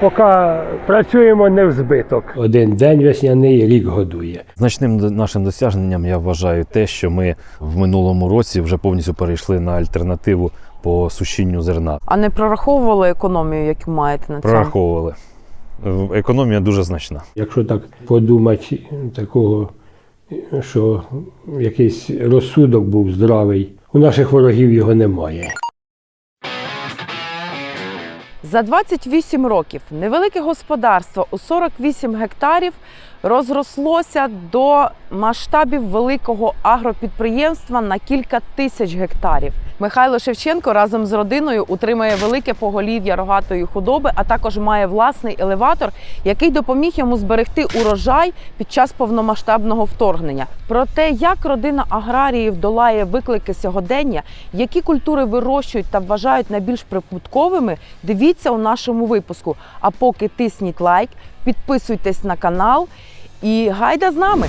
Поки працюємо не в збиток. Один день весняний рік годує. Значним нашим досягненням я вважаю те, що ми в минулому році вже повністю перейшли на альтернативу по сушінню зерна. А не прораховували економію, яку маєте на цьому? Прораховували. Економія дуже значна. Якщо так подумати, такого, що якийсь розсудок був здравий, у наших ворогів його немає. За 28 років невелике господарство у 48 гектарів розрослося до масштабів великого агропідприємства на кілька тисяч гектарів. Михайло Шевченко разом з родиною утримує велике поголів'я рогатої худоби, а також має власний елеватор, який допоміг йому зберегти урожай під час повномасштабного вторгнення. Про те, як родина аграріїв долає виклики сьогодення, які культури вирощують та вважають найбільш прибутковими, дивіться у нашому випуску. А поки тисніть лайк, підписуйтесь на канал і гайда з нами!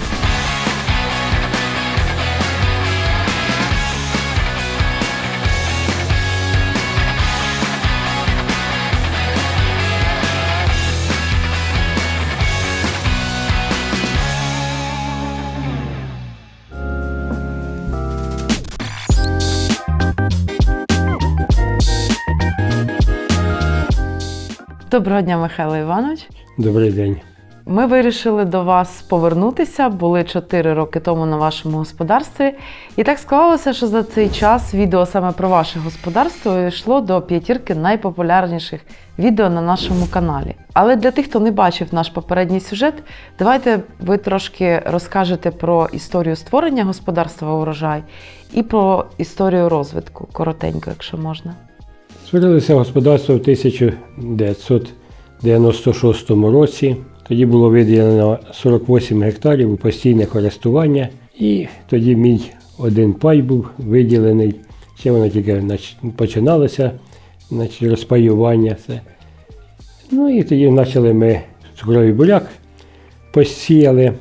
Доброго дня, Михайло Іванович. Добрий день. Ми вирішили до вас повернутися. Були 4 роки тому на вашому господарстві. І так склалося, що за цей час відео саме про ваше господарство йшло до п'ятірки найпопулярніших відео на нашому каналі. Але для тих, хто не бачив наш попередній сюжет, давайте ви трошки розкажете про історію створення господарства урожай і про історію розвитку. Коротенько, якщо можна. Створилося господарство в 1996 році. Тоді було виділено 48 гектарів у постійне користування, і тоді мій один пай був виділений. Ще воно тільки починалося, значить, розпаювання. Це. Ну і тоді почали ми цукровий буряк, посіяли,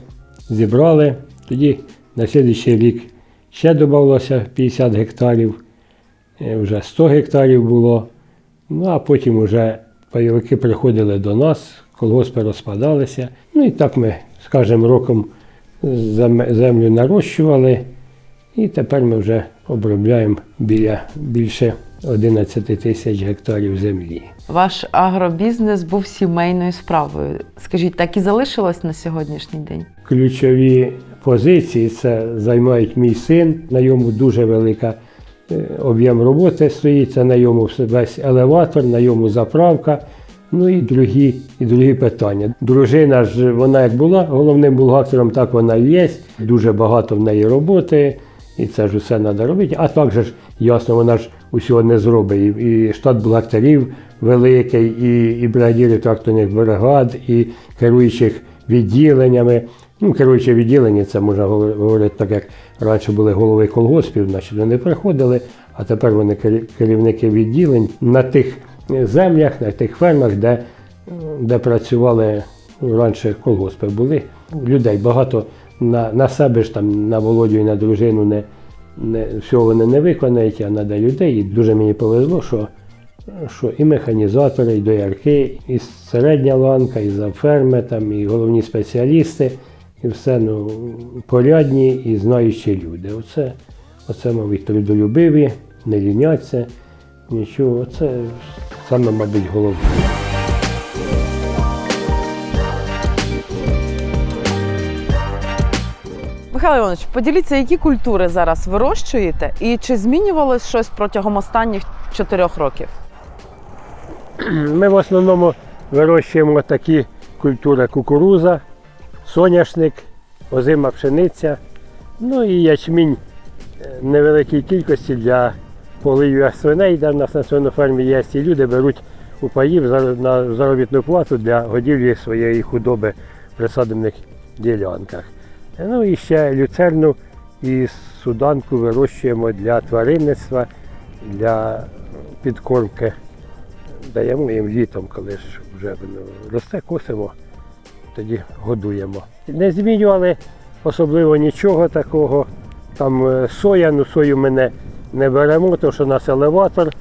зібрали. Тоді на слідуючий рік ще додалося 50 гектарів. Е, вже 100 гектарів було. Ну а потім вже пайовики приходили до нас, колгоспи розпадалися. Ну і так ми з кожним роком землю нарощували. І тепер ми вже обробляємо біля більше 11 тисяч гектарів землі. Ваш агробізнес був сімейною справою. Скажіть, так і залишилось на сьогоднішній день? Ключові позиції це займають мій син. На йому дуже велика об'єм роботи стоїть. Це на йому весь елеватор, на йому заправка. Ну і другі, і другі питання. Дружина ж вона як була головним бухгалтером, так вона і є. Дуже багато в неї роботи, і це ж усе треба робити. А так же ж ясно, вона ж усього не зробить. І штат бухгалтерів великий, і, і бригадірів тракторних бригад, і керуючих відділеннями. Ну, керуюче відділення, це можна говорити так, як раніше були голови колгоспів, значить вони приходили, а тепер вони керівники відділень на тих землях, на тих фермах, де, е, де працювали ну, раніше колгоспи були. Людей багато на, на себе ж там, на Володю і на дружину не, не, всього вони не виконають, а треба людей. І дуже мені повезло, що що і механізатори, і доярки, і середня ланка, і завферми, там, і головні спеціалісти, і все ну, порядні і знаючі люди. Оце, оце мабуть, трудолюбиві, не ліняться, нічого. Це саме, мабуть, головне. Михайло Іванович, поділіться, які культури зараз вирощуєте, і чи змінювалось щось протягом останніх чотирьох років? Ми в основному вирощуємо такі культури кукуруза, соняшник, озима пшениця, ну і ячмінь е, невеликій кількості для полив'я свиней, де в нас на свинофермі є, і люди беруть у паїв на заробітну плату для годівлі своєї худоби в присадибних ділянках. Ну і ще люцерну і суданку вирощуємо для тваринництва, для підкормки. Даємо їм літом, коли ж вже росте, косимо, тоді годуємо. Не змінювали особливо нічого такого. Там е, соя, ну сою ми не, не беремо, тому що у нас елеватор.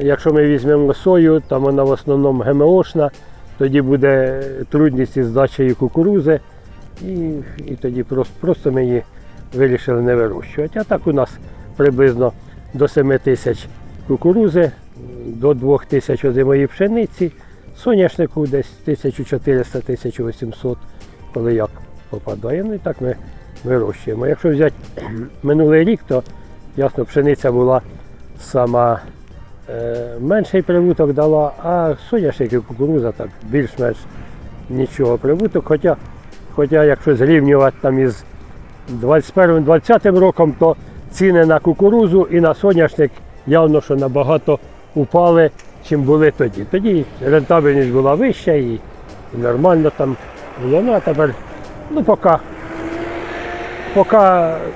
Якщо ми візьмемо сою, там вона в основному ГМОшна, тоді буде трудність із здачею кукурузи, і, і тоді просто, просто ми її вирішили не вирощувати. А так у нас приблизно до 7 тисяч кукурузи, до 2 тисяч озимої пшениці, соняшнику десь 1400-1800, коли як попадає. Ну і так ми вирощуємо. Якщо взяти минулий рік, то ясно, пшениця була сама е, менший прибуток дала, а соняшник і кукуруза так більш-менш нічого прибуток. Хоча, хоча якщо зрівнювати там із 21-20 роком, то ціни на кукурузу і на соняшник явно, що набагато упали, чим були тоді. Тоді рентабельність була вища і, і нормально там було. Ну а тепер, ну поки, поки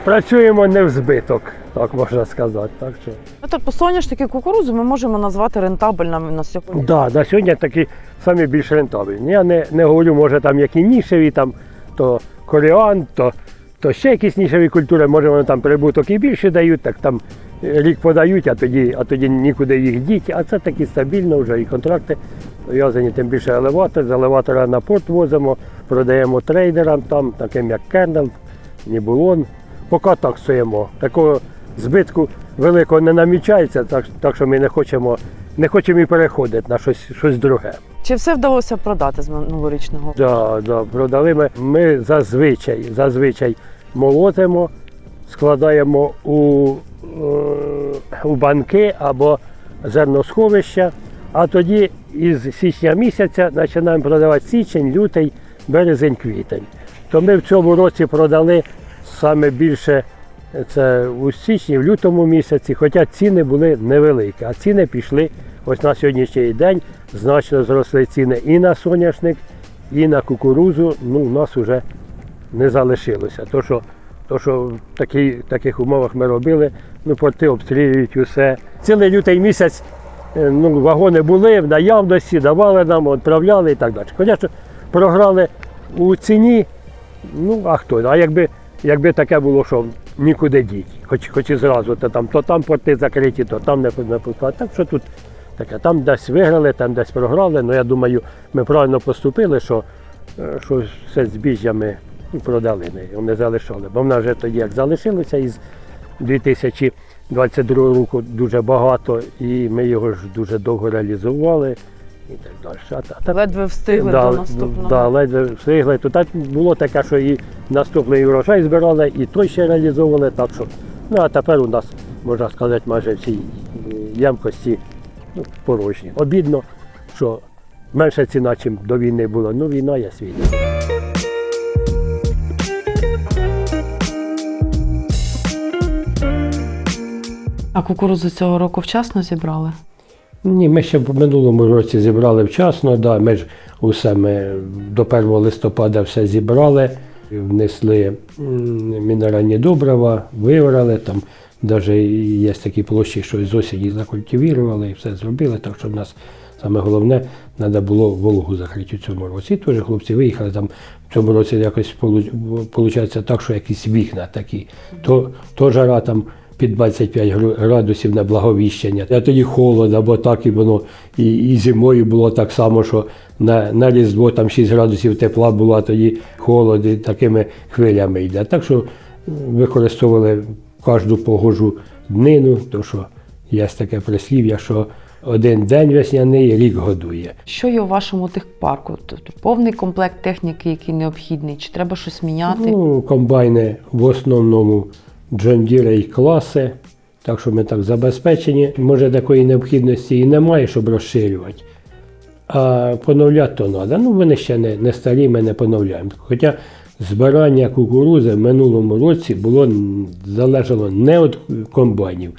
працюємо не в збиток, так можна сказати. Так що. Ну, тобто соняшники кукурудзу ми можемо назвати рентабельними на сьогодні. Да, на сьогодні такі самі більш рентабельні. Я не, не говорю, може там які нішеві, там, то коріан, то, то ще якісь нішеві культури, може вони там прибуток і більше дають, так там рік подають, а тоді, а тоді нікуди їх діть. А це такі стабільно вже і контракти пов'язані, тим більше елеватор. З елеватора на порт возимо, продаємо трейдерам там, таким як Кернел, Нібулон. Поки так стоїмо. Такого збитку великого не намічається, так, так що ми не хочемо, не хочемо і переходити на щось, щось друге. Чи все вдалося продати з минулорічного? Да, да, продали ми. Ми зазвичай, зазвичай молотимо, складаємо у, у банки або зерносховища, а тоді із січня місяця починаємо продавати січень, лютий, березень, квітень. То ми в цьому році продали саме більше це у січні, в лютому місяці, хоча ціни були невеликі, а ціни пішли ось на сьогоднішній день. Значно зросли ціни і на соняшник, і на кукурузу. Ну, у нас вже не залишилося. То, що, то, що в такі, таких умовах ми робили, ну, порти обстрілюють усе. Цілий лютий місяць е, ну, вагони були в наявності, давали нам, відправляли і так далі. Звісно, програли у ціні, ну а хто? А якби, якби таке було, що нікуди діть, хоч, хоч і зразу, то там, то там порти закриті, то там не, не пускають. Так що тут таке, там десь виграли, там десь програли. Ну я думаю, ми правильно поступили, що, е, що все збіжжя ми продали, не, залишали. Бо в нас вже тоді як залишилося із 2022 року дуже багато, і ми його ж дуже довго реалізували і так далі. А, та- та- Ледве встигли да, до наступного. Да, ледве встигли. То так було таке, що і наступний урожай збирали, і той ще реалізовували. Так що, ну а тепер у нас, можна сказати, майже всі е, ямкості ну, порожні. Обідно, що менша ціна, чим до війни було. Ну, війна є світ. А кукурудзу цього року вчасно зібрали? Ні, ми ще в минулому році зібрали вчасно, да, ми ж усе ми до 1 листопада все зібрали, внесли мінеральні добрива, виврали, там навіть є такі площі, що з осені закультивірували і все зробили. Так що в нас саме головне, треба було вологу закрити у цьому році. І теж хлопці виїхали там в цьому році якось виходить так, що якісь вікна такі. То, то жара там під 25 градусів на благовіщення. А тоді холод, або так і воно. І, і зимою було так само, що на, на Різдво там 6 градусів тепла було, а тоді холод і такими хвилями йде. Так що використовували кожну погожу днину, то що є таке прислів'я, що один день весняний рік годує. Що є у вашому техпарку? Тобто повний комплект техніки, який необхідний, чи треба щось міняти? Ну, комбайни в основному John Deere і класи, так що ми так забезпечені. Може, такої необхідності і немає, щоб розширювати. А поновляти то треба. Ну, вони ще не, не старі, ми не поновляємо. Хоча збирання кукурузи в минулому році було залежало не від комбайнів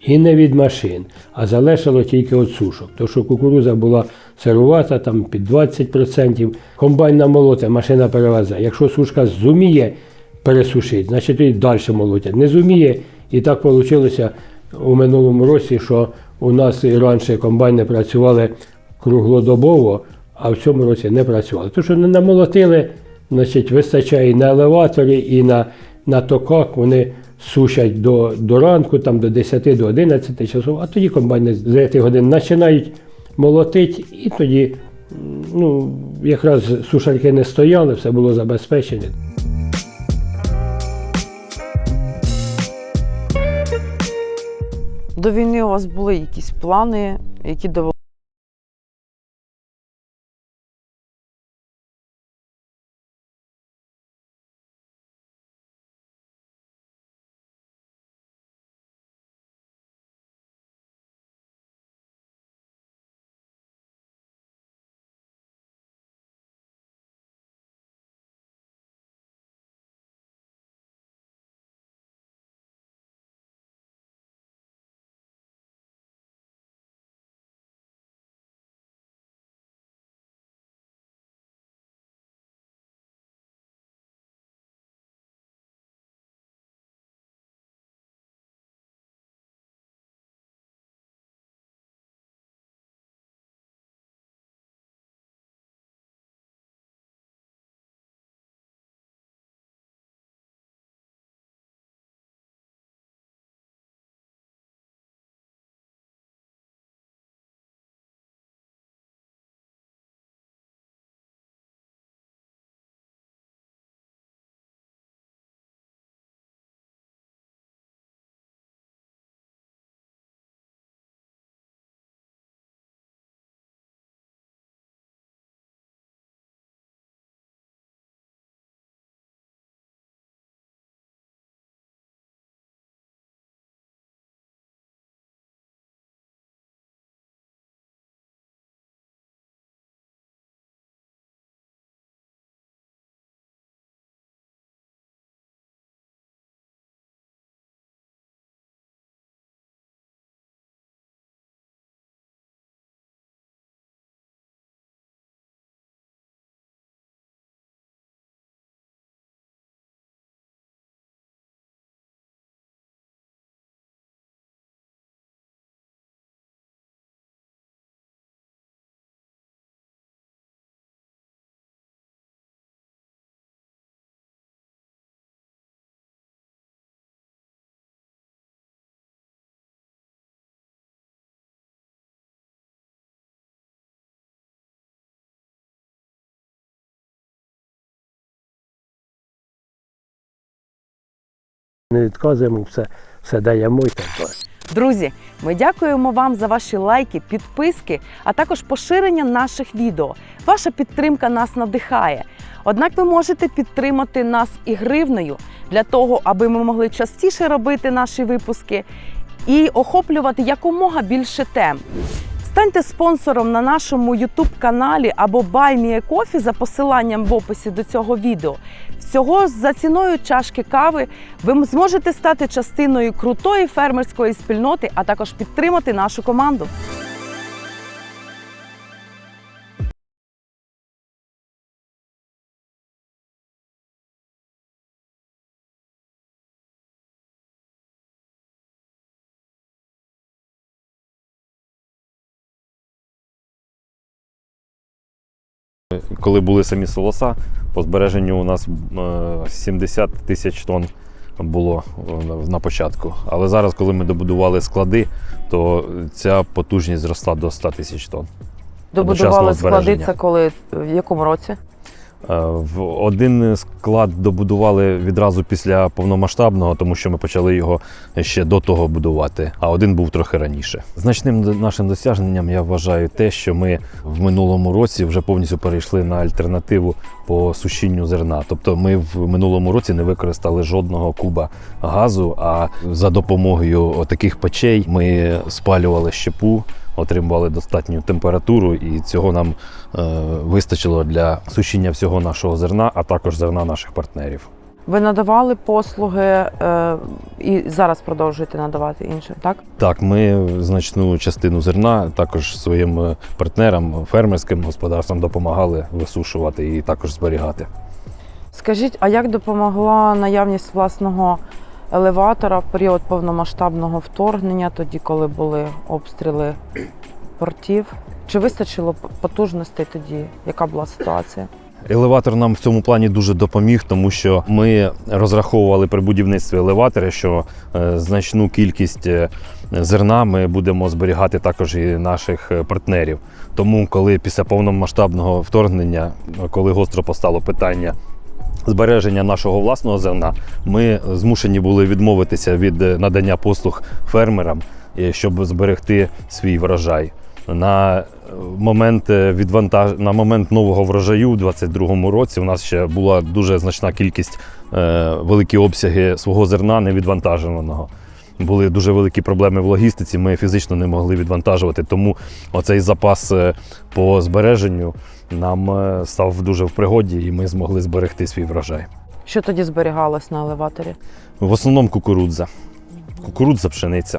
і не від машин, а залежало тільки від сушок. Тому що кукуруза була сирувата, там під 20%. Комбайн намолоте, машина перевезе. Якщо сушка зуміє пересушити, значить тоді далі молотять. Не зуміє. І так вийшло у минулому році, що у нас і раніше комбайни працювали круглодобово, а в цьому році не працювали. Тому що не намолотили, значить, вистачає і на елеваторі, і на, на токах. Вони сушать до, до ранку, там до 10 до 11 часов, а тоді комбайни з 9 годин починають молотити, і тоді Ну, якраз сушарки не стояли, все було забезпечене. До війни у вас були якісь плани, які довели. Не відказуємо, все, все даємо і так далі. Друзі, ми дякуємо вам за ваші лайки, підписки, а також поширення наших відео. Ваша підтримка нас надихає. Однак ви можете підтримати нас і гривнею для того, аби ми могли частіше робити наші випуски і охоплювати якомога більше тем. Станьте спонсором на нашому YouTube каналі або Buy Me a Coffee за посиланням в описі до цього відео. Всього за ціною чашки кави ви зможете стати частиною крутої фермерської спільноти, а також підтримати нашу команду. Коли були самі солоса, по збереженню у нас е, 70 тисяч тонн було е, на початку. Але зараз, коли ми добудували склади, то ця потужність зросла до 100 тисяч тонн. Добудували склади це коли в якому році? Е, В один склад добудували відразу після повномасштабного, тому що ми почали його ще до того будувати, а один був трохи раніше. Значним нашим досягненням я вважаю те, що ми в минулому році вже повністю перейшли на альтернативу по сушінню зерна. Тобто ми в минулому році не використали жодного куба газу, а за допомогою таких печей ми спалювали щепу. Отримували достатню температуру, і цього нам е, вистачило для сушіння всього нашого зерна, а також зерна наших партнерів. Ви надавали послуги е, і зараз продовжуєте надавати іншим, так? Так, ми значну частину зерна також своїм е, партнерам, фермерським господарствам допомагали висушувати і також зберігати. Скажіть, а як допомогла наявність власного елеватора в період повномасштабного вторгнення, тоді, коли були обстріли портів? Чи вистачило потужностей тоді? Яка була ситуація? Елеватор нам в цьому плані дуже допоміг, тому що ми розраховували при будівництві елеватора, що е, значну кількість е, зерна ми будемо зберігати також і наших е, партнерів. Тому, коли після повномасштабного вторгнення, коли гостро постало питання збереження нашого власного зерна, ми змушені були відмовитися від е, надання послуг фермерам, е, щоб зберегти свій врожай. На е, момент відвантаж... на момент нового врожаю у 2022 році у нас ще була дуже значна кількість е, великі обсяги свого зерна невідвантаженого. Були дуже великі проблеми в логістиці, ми фізично не могли відвантажувати. Тому оцей запас е, по збереженню нам е, став дуже в пригоді, і ми змогли зберегти свій врожай. Що тоді зберігалось на елеваторі? В основному кукурудза. Кукурудза, пшениця.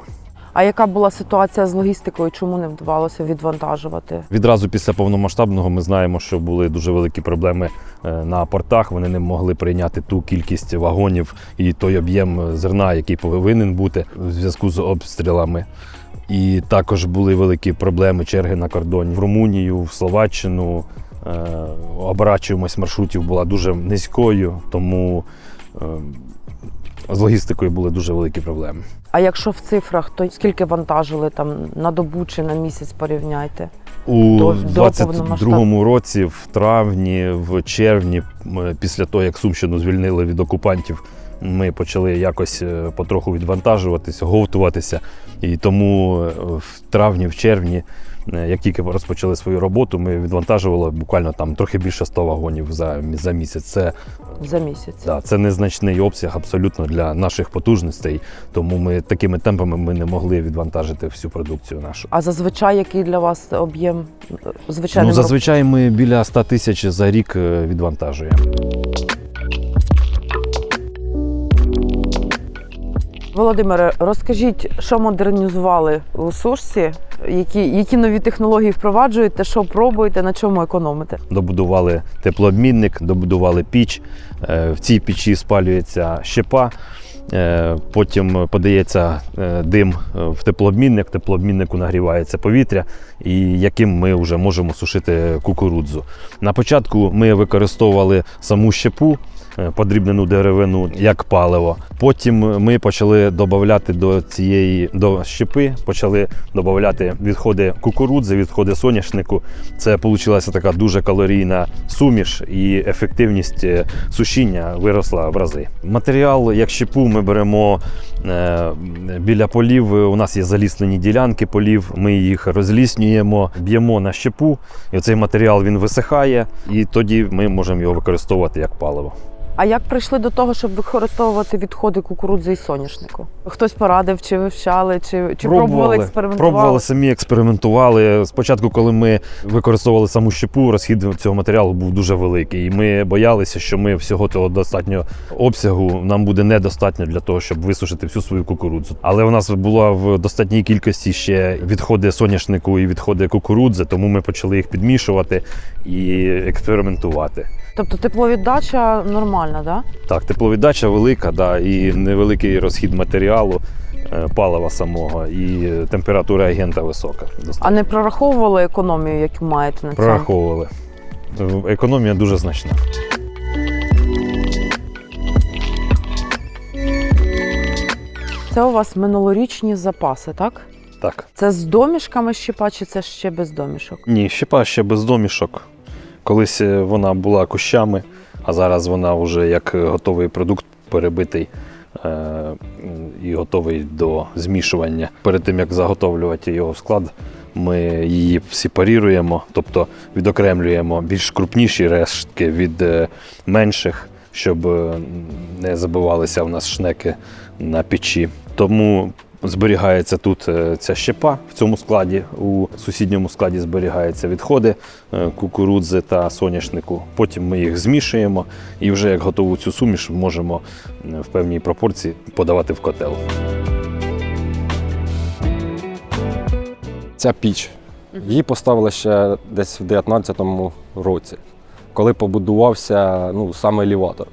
А яка була ситуація з логістикою? Чому не вдавалося відвантажувати? Відразу після повномасштабного ми знаємо, що були дуже великі проблеми е, на портах. Вони не могли прийняти ту кількість вагонів і той об'єм зерна, який повинен бути в зв'язку з обстрілами. І також були великі проблеми черги на кордоні в Румунію, в Словаччину. Е, Оборачуємость маршрутів була дуже низькою, тому е, з логістикою були дуже великі проблеми. А якщо в цифрах, то скільки вантажили там на добу чи на місяць порівняйте? У До- до 22-му році, в травні, в червні, після того, як Сумщину звільнили від окупантів, ми почали якось е, потроху відвантажуватися, говтуватися. І тому е, в травні, в червні, як тільки розпочали свою роботу, ми відвантажували буквально там трохи більше 100 вагонів за, за місяць. Це, За місяць. да, це незначний обсяг абсолютно для наших потужностей. Тому ми такими темпами ми не могли відвантажити всю продукцію нашу. А зазвичай який для вас об'єм звичайним Ну, зазвичай ми біля 100 тисяч за рік е, відвантажуємо. Володимире, розкажіть, що модернізували у сушці, які, які нові технології впроваджуєте, що пробуєте, на чому економите? Добудували теплообмінник, добудували піч. Е, В цій печі спалюється щепа. Е, Потім подається е, дим е, в теплообмінник, теплообміннику нагрівається повітря, і яким ми вже можемо сушити кукурудзу. На початку ми використовували саму щепу, подрібнену деревину як паливо. Потім ми почали додавати до цієї до щепи, почали додавати відходи кукурудзи, відходи соняшнику. Це вийшла така дуже калорійна суміш, і ефективність сушіння виросла в рази. Матеріал, як щепу, ми беремо е, біля полів. У нас є заліснені ділянки полів. Ми їх розліснюємо, б'ємо на щепу, і цей матеріал він висихає, і тоді ми можемо його використовувати як паливо. А як прийшли до того, щоб використовувати відходи кукурудзи і соняшнику? Хтось порадив, чи вивчали, чи, чи пробували, експериментували? Пробували самі, експериментували. Спочатку, коли ми використовували саму щепу, розхід цього матеріалу був дуже великий. І ми боялися, що ми всього того достатньо обсягу нам буде недостатньо для того, щоб висушити всю свою кукурудзу. Але в нас була в достатній кількості ще відходи соняшнику і відходи кукурудзи, тому ми почали їх підмішувати і експериментувати. Тобто тепловіддача нормальна, да? Так, тепловіддача велика, да, і невеликий розхід матеріалу, е, палива самого, і температура агента висока. А не прораховували економію, яку маєте на цьому? Прораховували. Економія дуже значна. Це у вас минулорічні запаси, так? Так. Це з домішками щепа, чи це ще без домішок? Ні, щепа ще без домішок. Колись е, вона була кущами, а зараз вона вже як готовий продукт перебитий е- і готовий до змішування. Перед тим як заготовлювати його в склад, ми її сепаріруємо, тобто відокремлюємо більш крупніші рештки від е, менших, щоб е, не забивалися в нас шнеки на печі. Тому зберігається тут е, ця щепа в цьому складі. У сусідньому складі зберігаються відходи е, кукурудзи та соняшнику. Потім ми їх змішуємо і вже як готову цю суміш можемо е, в певній пропорції подавати в котел. Ця піч. Її поставили ще десь в 19-му році, коли побудувався ну, саме елеватор.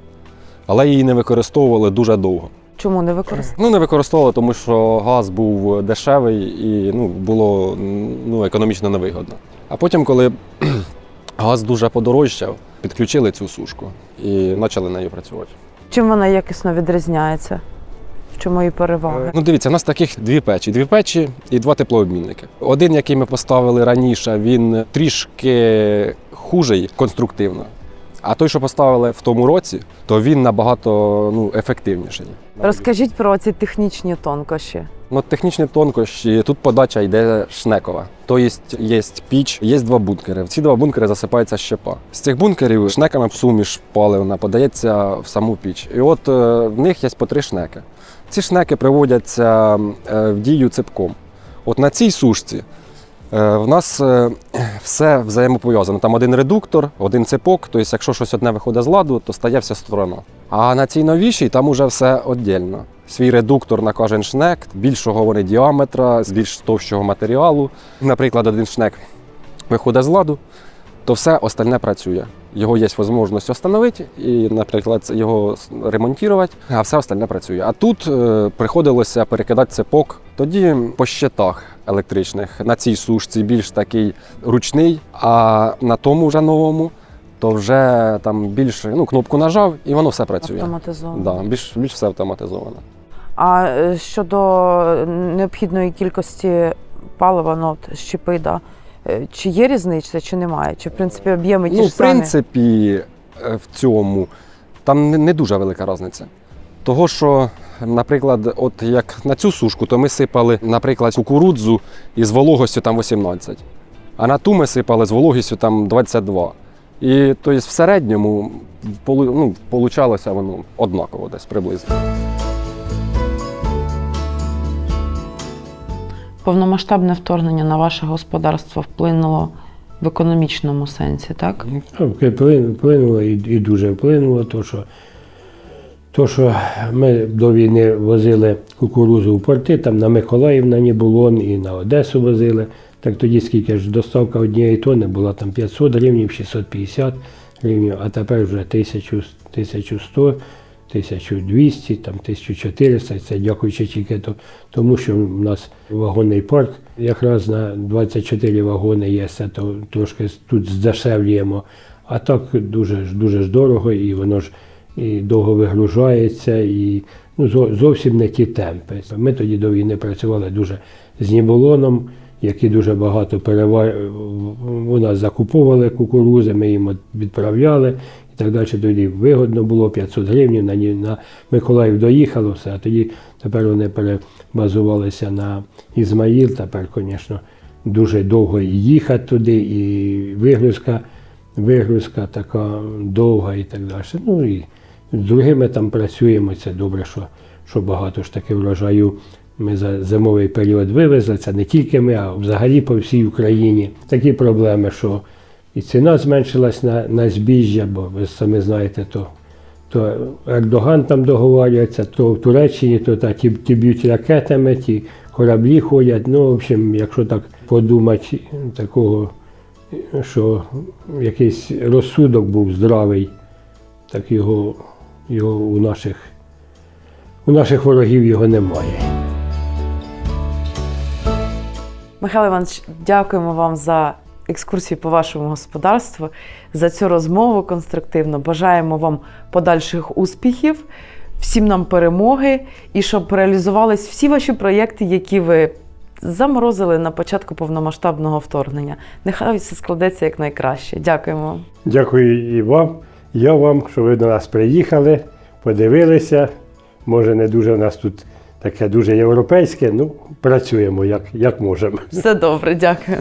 Але її не використовували дуже довго. Чому не використовували? Ну, не використовували, тому що газ був дешевий і ну, було ну, економічно невигодно. А потім, коли Газ дуже подорожчав, підключили цю сушку і почали нею працювати. Чим вона якісно відрізняється? В чому її переваги? Ну, дивіться, у нас таких дві печі. Дві печі і два теплообмінники. Один, який ми поставили раніше, він трішки хужий конструктивно. А той, що поставили в тому році, то він набагато ну, ефективніший. Розкажіть про ці технічні тонкощі. Ну, технічні тонкощі. Тут подача йде шнекова. Тобто є піч, є два бункери. В ці два бункери засипається щепа. З цих бункерів шнеками в суміш паливна подається в саму піч. І от е, в них є по три шнеки. Ці шнеки приводяться е, в дію ципком. От на цій сушці в нас е, все взаємопов'язано. Там один редуктор, один ципок. Тобто, якщо щось одне виходить з ладу, то стає вся сторона. А на цій новішій там уже все віддільно. Свій редуктор на кожен шнек, більшого вони діаметра, з більш товщого матеріалу. Наприклад, один шнек виходить з ладу, то все остальне працює. Його є можливість встановити і, наприклад, його ремонтувати, а все остальне працює. А тут е, приходилося перекидати цепок. Тоді по щитах електричних на цій сушці більш такий ручний, а на тому вже новому то вже там більше ну, кнопку нажав і воно все працює. Автоматизовано. Да, більш, більш все автоматизовано. А е, щодо необхідної кількості палива, ну, щепи, да, чи є різниця, чи немає? Чи в принципі об'єми ті Ну, ж в самі? принципі, е, в цьому там не, дуже велика різниця. Того, що, наприклад, от як на цю сушку, то ми сипали, наприклад, кукурудзу із вологостю там 18, а на ту ми сипали з вологістю там 22. І тобто, в середньому ну, получалося воно однаково десь приблизно. Повномасштабне вторгнення на ваше господарство вплинуло в економічному сенсі, так? Ну, Вплинуло і, і дуже вплинуло, то що, то, що ми до війни возили кукурузу в порти, там на Миколаїв на Нібулон і на Одесу возили. Так тоді скільки ж доставка однієї тонни була там 500 гривнів, 650 гривнів, а тепер вже 1000, 1100, 1200, там 1400, це дякуючи тільки тому, що в нас вагонний парк якраз на 24 вагони є, це то трошки тут здешевлюємо. А так дуже дуже ж дорого, і воно ж і довго вигружається, і ну, зовсім не ті темпи. Ми тоді до війни працювали дуже з Ніболоном, які дуже багато перева... у нас закуповували кукурузи, ми їм відправляли і так далі. Тоді вигодно було 500 гривень, на, на Миколаїв доїхало все, а тоді тепер вони перебазувалися на Ізмаїл. Тепер, звісно, дуже довго їхати туди, і вигрузка, вигрузка така довга і так далі. Ну і з другими там працюємо. Це добре, що, що багато ж таки врожаю. Ми за зимовий період вивезли, це не тільки ми, а взагалі по всій Україні. Такі проблеми, що і ціна зменшилась на, на збіжжя, бо ви самі знаєте, то, то Ердоган там договорюється, то в Туреччині, то та, ті, ті б'ють ракетами, ті кораблі ходять. Ну, в общем, якщо так подумати, такого, що якийсь розсудок був здравий, так його, його у наших, у наших ворогів його немає. Михайло Іванович, дякуємо вам за екскурсію по вашому господарству, за цю розмову конструктивну. Бажаємо вам подальших успіхів, всім нам перемоги і щоб реалізувались всі ваші проєкти, які ви заморозили на початку повномасштабного вторгнення. Нехай все складеться як найкраще. Дякуємо. Дякую і вам. Я вам, що ви до нас приїхали, подивилися. Може, не дуже у нас тут таке дуже європейське, ну працюємо як, як можемо. Все добре, дякую.